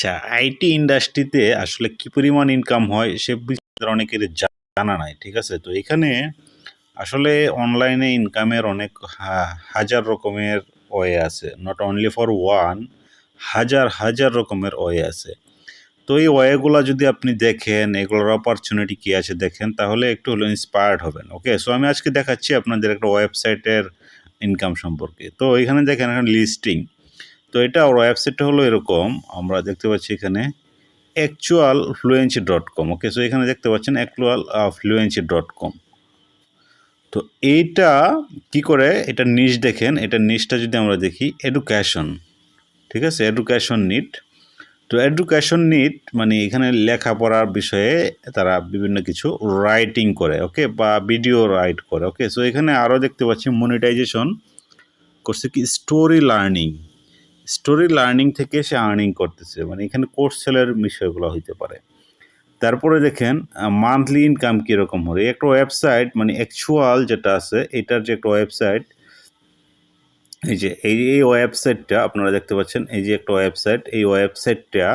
আচ্ছা আইটি ইন্ডাস্ট্রিতে আসলে কি পরিমাণ ইনকাম হয় সে অনেকের জানা নাই, ঠিক আছে? তো এখানে আসলে অনলাইনে ইনকামের অনেক হাজার রকমের ওয়ে আছে। নট অনলি ফর ওয়ান হাজার হাজার রকমের ওয়ে আছে। তো এই ওয়েগুলো যদি আপনি দেখেন, এগুলোর অপরচুনিটি কী আছে দেখেন, তাহলে একটু হলো ইন্সপায়ার্ড হবেন ওকে সো আমি আজকে দেখাচ্ছি আপনাদের একটা ওয়েবসাইটের ইনকাম সম্পর্কে। তো এখানে দেখেন, এখানে লিস্টিং তো এটা ওর ওয়েবসাইটটা হলো এরকম। আমরা দেখতে পাচ্ছি এখানে actual fluency dot com okay so এখানে দেখতে পাচ্ছেন অ্যাকচুয়াল ফ্লুয়েন্সি ডট কম তো এইটা কি করে? এটা নিশ দেখেন। এটা নিশটা যদি আমরা দেখি এডুকেশন ঠিক আছে? এডুকেশন নিট তো এডুকেশন নিট মানে এখানে লেখাপড়ার বিষয়ে তারা বিভিন্ন কিছু রাইটিং করে ওকে বা ভিডিও রাইট করে ওকে সো এখানে আরও দেখতে পাচ্ছি মনিটাইজেশন করছে কি? স্টোরি লার্নিং স্টোরি লার্নিং থেকে সে আর্নিং করতেছে। মানে এখানে কোর্স সেলের বিষয়গুলো হইতে পারে। তারপরে দেখেন মান্থলি ইনকাম কীরকম হবে একটা ওয়েবসাইট মানে অ্যাকচুয়াল যেটা আছে, এটার যে একটা ওয়েবসাইট এই যে, এই এই ওয়েবসাইটটা আপনারা দেখতে পাচ্ছেন, এই যে একটা ওয়েবসাইট এই ওয়েবসাইটটা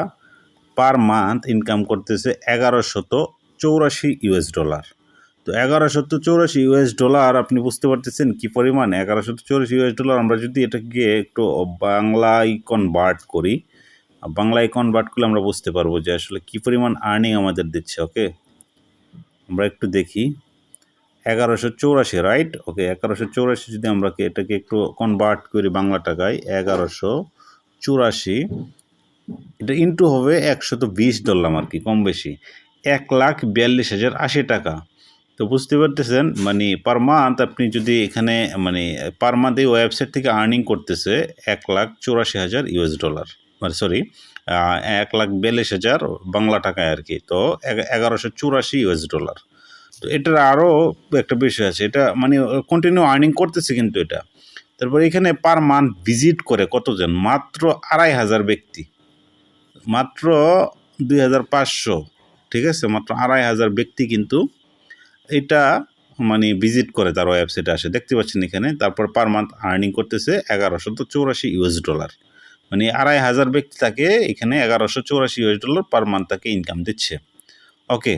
পার মান্থ ইনকাম করতেছে এগারোশত চৌরাশি ইউএস ডলার তো এগারোশত চৌরাশি ইউএস ডলার আপনি বুঝতে পারতেছেন কি পরিমাণ? এগারোশত চৌরাশি ইউএস ডলার আমরা যদি এটাকে একটু বাংলায় কনভার্ট করি বাংলায় কনভার্ট করলে আমরা বুঝতে পারব যে আসলে কি পরিমাণ আর্নিং আমাদের দিচ্ছে ওকে আমরা একটু দেখি। এগারোশো চৌরাশি রাইট ওকে এগারোশো চৌরাশি যদি আমরা এটাকে একটু কনভার্ট করি বাংলা টাকায়, এগারোশো চুরাশি, এটা ইন্টু হবে একশত বিশ ডলার আর কি কম বেশি। এক লাখ বিয়াল্লিশ হাজার আশি টাকা। তো বুঝতে পারতেছেন? মানে পার মান্থ আপনি যদি এখানে মানে পার মান্থ এই ওয়েবসাইট থেকে আর্নিং করতেছে এক লাখ চৌরাশি হাজার ইউএস ডলার মানে সরি এক লাখ বিয়াল্লিশ হাজার বাংলা টাকায় আর কি। তো এগারোশো চুরাশি ইউএস ডলার তো এটার আরও একটা বিষয় আছে, এটা মানে কন্টিনিউ আর্নিং করতেছে কিন্তু এটা। তারপর এখানে পার মান্থ ভিজিট করে কতজন? মাত্র আড়াই হাজার ব্যক্তি। মাত্র দুই হাজার পাঁচশো। ঠিক আছে? মাত্র আড়াই হাজার ব্যক্তি কিন্তু এটা মানে ভিজিট করে তার ওয়েবসাইটে আসে। দেখতে পাচ্ছেন এখানে, তারপর পার মান্থ আর্নিং করতেছে এগারোশো তো চৌরাশি ইউএস ডলার মানে আড়াই হাজার ব্যক্তি তাকে এখানে এগারোশো চৌরাশি ইউএস ডলার পার মান্থ তাকে ইনকাম দিচ্ছে। ওকে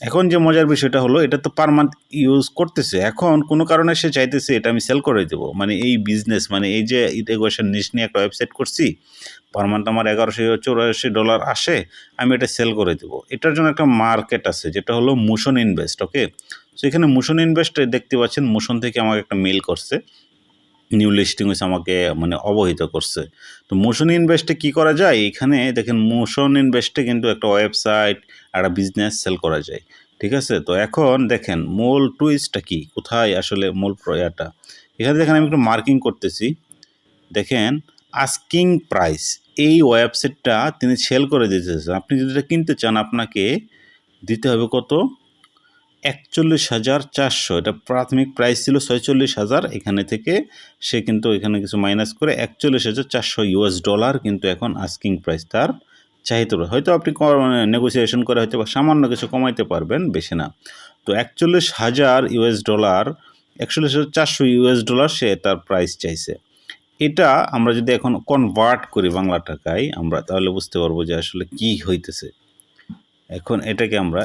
এখন যে মজার বিষয়টা হলো, এটা তো পার মান্থ ইউজ করতেছে। এখন কোনো কারণে সে চাইতেছে এটা আমি সেল করে দেবো। মানে এই বিজনেস মানে এই যে ইটেগোয়েশন নিশ নিয়ে একটা ওয়েবসাইট করছি পার মান্থ আমার এগারোশো চৌরাশি ডলার আসে, আমি এটা সেল করে দেবো। এটার জন্য একটা মার্কেট আছে, যেটা হলো মোশন ইনভেস্ট ওকে সো এখানে মোশন ইনভেস্ট দেখতে পাচ্ছেন মোশন থেকে আমাকে একটা মেল করছে। নিউ লিস্টিং হয়েছে আমাকে মানে অবহিত করছে। তো মোশন ইনভেস্টে কি করা যায়? এখানে দেখেন মোশন ইনভেস্টে কিন্তু একটা ওয়েবসাইট একটা বিজনেস সেল করা যায়। ঠিক আছে? তো এখন দেখেন মূল টুইস্টটা কি? কোথায় আসলে মূল প্রয়াটা এখানে দেখেন আমি একটু মার্কিং করতেছি। দেখেন আস্কিং প্রাইস এই ওয়েবসাইটটা তিনি সেল করে দিতেছেন আপনি যদি এটা কিনতে চান, আপনাকে দিতে হবে কত? একচল্লিশ হাজার চারশো। এটা প্রাথমিক প্রাইস ছিল ছয়চল্লিশ হাজার। এখানে থেকে সে কিন্তু এখানে কিছু মাইনাস করে একচল্লিশ হাজার চারশো ইউএস ডলার কিন্তু এখন আস্কিং প্রাইস তার চাহিদা। হয়তো আপনি নেগোসিয়েশন করে হয়তো বা সামান্য কিছু কমাইতে পারবেন, বেশি না। তো একচল্লিশ হাজার ইউএস ডলার একচল্লিশ হাজার চারশো ইউএস ডলার সে তার প্রাইস চাইছে। এটা আমরা যদি এখন কনভার্ট করি বাংলা টাকায়, আমরা তাহলে বুঝতে পারব যে আসলে কি হইতেছে। এখন এটাকে আমরা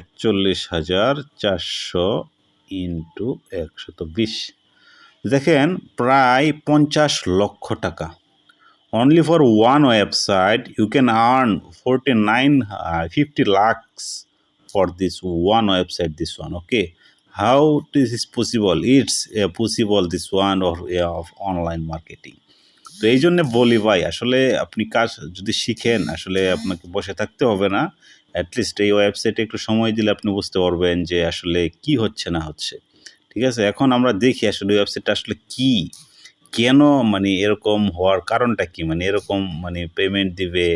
একচল্লিশ হাজার চারশো ইন্টু একশত বিশ। দেখেন, প্রায় পঞ্চাশ লক্ষ টাকা। Only for one website you can earn forty nine fifty lakhs for this one website this one okay how this is possible it's possible this one of online marketing তো এই জন্যে বলি, ভাই, আসলে আপনি কাজ যদি শিখেন, আসলে আপনাকে বসে থাকতে হবে না। অ্যাটলিস্ট এই ওয়েবসাইটে একটু সময় দিলে আপনি বুঝতে পারবেন যে আসলে কি হচ্ছে, না হচ্ছে। ঠিক আছে? এখন আমরা দেখি আসলে ওয়েবসাইটটা আসলে কি? কেন মানে এরকম হওয়ার কারণটা কি? মানে এরকম মানে পেমেন্ট দিবে?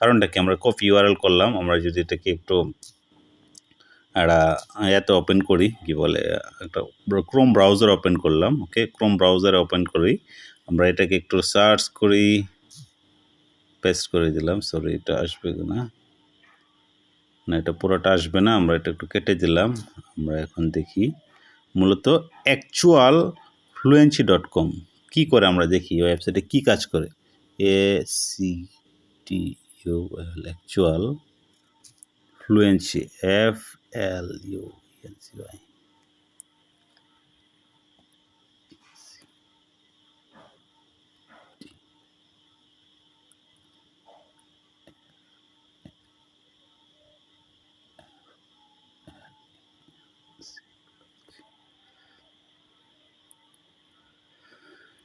কারণটা কি? আমরা কপি ইউআরএল করলাম, আমরা যদি এটাকে একটু একটা এত ওপেন করি, কি বলে, একটা ক্রোম ব্রাউজার ওপেন করলাম ওকে ক্রোম ব্রাউজারে ওপেন করি। আমরা এটাকে একটু সার্চ করি পেস্ট করে দিলাম সরি এটা আসবে না না, এটা পুরোটা আসবে না, আমরা এটা একটু কেটে দিলাম। আমরা এখন দেখি, মূলত অ্যাকচুয়াল ফ্লুয়েন্সি ডট কম কী করে আমরা দেখি ওয়েবসাইটে কী কাজ করে? A C T U L actual fluency F L U N C Y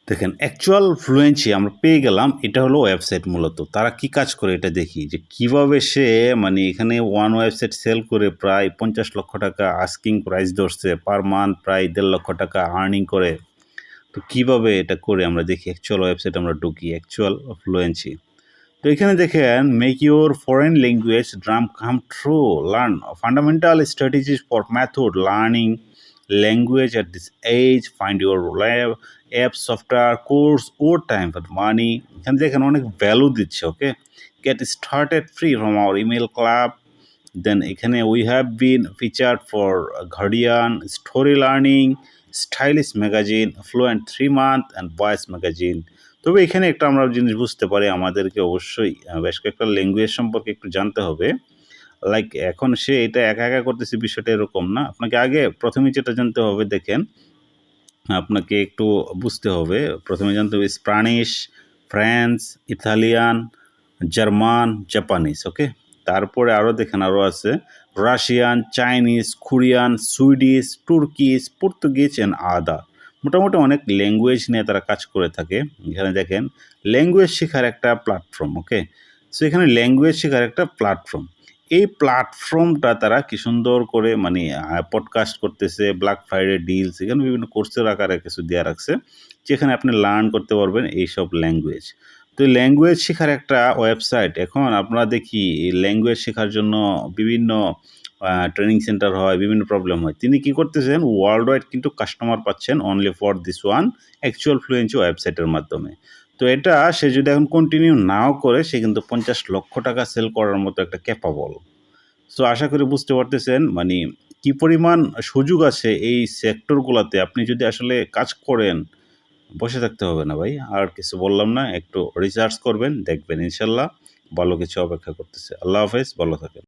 দেখেন অ্যাকচুয়াল ফ্লুয়েন্সি আমরা পেয়ে গেলাম, এটা হলো ওয়েবসাইট মূলত। তারা কি কাজ করে এটা দেখি, যে কীভাবে সে মানে এখানে ওয়ান ওয়েবসাইট সেল করে প্রায় পঞ্চাশ লক্ষ টাকা আস্কিং প্রাইস ধরছে পার মান্থ প্রায় দেড় লক্ষ টাকা আর্নিং করে। তো কীভাবে এটা করে আমরা দেখি অ্যাকচুয়াল ওয়েবসাইট আমরা ঢুকি অ্যাকচুয়াল ফ্লুয়েন্সি তো এখানে দেখেন make your foreign language dream come true learn fundamental strategies for method learning language at this age find your lab app software course or time for money এখানে দেখেন অনেক value দিচ্ছে okay get started free from our email club then এখানে we have been featured for Guardian story learning stylish magazine fluent three month and voice magazine তবে এখানে একটা আমরা জিনিস বুঝতে পারি, আমাদেরকে অবশ্যই বেশ কয়েকটা ল্যাঙ্গুয়েজ সম্পর্কে একটু জানতে হবে। লাইক এখন সে এটা একা একা করতেছে বিষয়টা এরকম না। আপনাকে আগে প্রথমে যেটা জানতে হবে, দেখেন, আপনাকে একটু বুঝতে হবে। প্রথমে জানতে হবে Spanish France Italian German Japanese okay তারপরে আরও দেখেন আরও আছে। Russian Chinese Korean Swedish Turkish Portuguese and other মোটামুটি অনেক ল্যাঙ্গুয়েজ নিয়ে তারা কাজ করে থাকে। এখানে দেখেন ল্যাঙ্গুয়েজ শেখার একটা প্ল্যাটফর্ম ওকে সো এখানে ল্যাঙ্গুয়েজ শেখার একটা প্ল্যাটফর্ম এই প্ল্যাটফর্মটা তারা কি সুন্দর করে মানে পডকাস্ট করতেছে ব্ল্যাক ফ্রাইডে ডিলস এখানে বিভিন্ন কোর্সের আকারে কিছু দেওয়া রাখছে, যেখানে আপনি লার্ন করতে পারবেন এইসব ল্যাঙ্গুয়েজ তো ল্যাঙ্গুয়েজ শেখার একটা ওয়েবসাইট এখন আপনারা দেখি ল্যাঙ্গুয়েজ শেখার জন্য বিভিন্ন ট্রেনিং সেন্টার হয়, বিভিন্ন প্রবলেম হয়। তিনি কি করতেছেন ওয়ার্ল্ড ওয়াইড কিন্তু কাস্টমার পাচ্ছেন only for this one actual fluency ওয়েবসাইটের মাধ্যমে। তো এটা সে যদি এখন কন্টিনিউ নাও করে, সে কিন্তু পঞ্চাশ লক্ষ টাকা সেল করার মতো একটা ক্যাপাবল সো আশা করি বুঝতে পারতেছেন মানে কি পরিমাণ সুযোগ আছে এই সেক্টরগুলোতে আপনি যদি আসলে কাজ করেন, বসে থাকতে হবে না ভাই। আর কিছু বললাম না, একটু রিসার্চ করবেন, দেখবেন ইনশাল্লাহ। ভালো কিছু অপেক্ষা করতেছে। আল্লাহ হাফেজ, ভালো থাকেন।